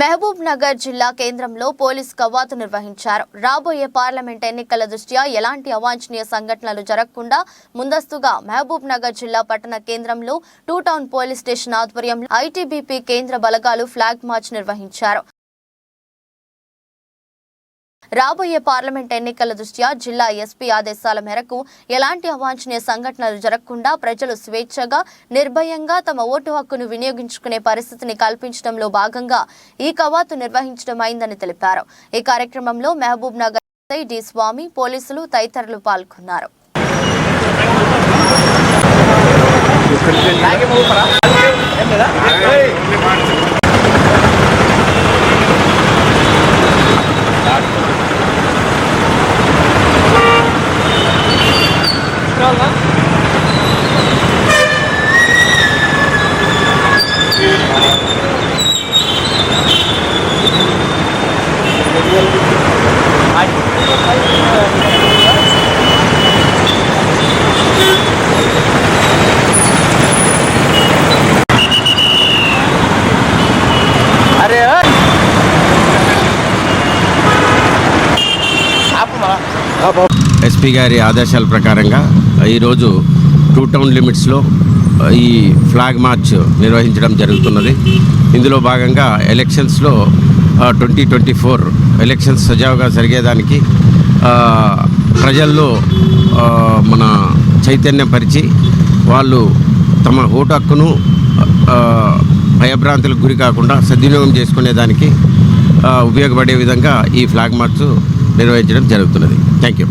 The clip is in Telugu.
మహబూబ్ నగర్ జిల్లా కేంద్రంలో పోలీస్ కవాతు నిర్వహించారు. రాబోయే పార్లమెంట్ ఎన్నికల దృష్ట్యా ఎలాంటి అవాంఛనీయ సంఘటనలు జరగకుండా ముందస్తుగా మహబూబ్ నగర్ జిల్లా పట్టణ కేంద్రంలో టూ టౌన్ పోలీస్ స్టేషన్ ఆధ్వర్యంలో ఐటీబీపీ కేంద్ర బలగాలు ఫ్లాగ్ మార్చ్ నిర్వహించారు. రాబోయే పార్లమెంట్ ఎన్నికల దృష్ట్యా జిల్లా ఎస్పీ ఆదేశాల మేరకు ఎలాంటి అవాంఛనీయ సంఘటనలు జరగకుండా ప్రజలు స్వేచ్ఛగా నిర్భయంగా తమ ఓటు హక్కును వినియోగించుకునే పరిస్థితిని కల్పించడంలో భాగంగా ఈ కవాతు నిర్వహించడం అయిందని తెలిపారు. ఈ కార్యక్రమంలో మహబూబ్ నగర్ డి స్వామి పోలీసులు తదితరులు పాల్గొన్నారు. అరే ఆపు అరే ఎస్పీ గారి ఆదేశాల ప్రకారంగా ఈరోజు టూ టౌన్ లిమిట్స్లో ఈ ఫ్లాగ్ మార్చ్ నిర్వహించడం జరుగుతున్నది. ఇందులో భాగంగా ఎలక్షన్స్లో ట్వంటీ ట్వంటీ ఫోర్ ఎలక్షన్స్ సజావుగా జరిగేదానికి ప్రజల్లో మన చైతన్యం పరిచి వాళ్ళు తమ ఓటు హక్కును భయభ్రాంతులకు గురి కాకుండా సద్వినియోగం చేసుకునేదానికి ఉపయోగపడే విధంగా ఈ ఫ్లాగ్ మార్చ్ నిర్వహించడం జరుగుతున్నది. Thank you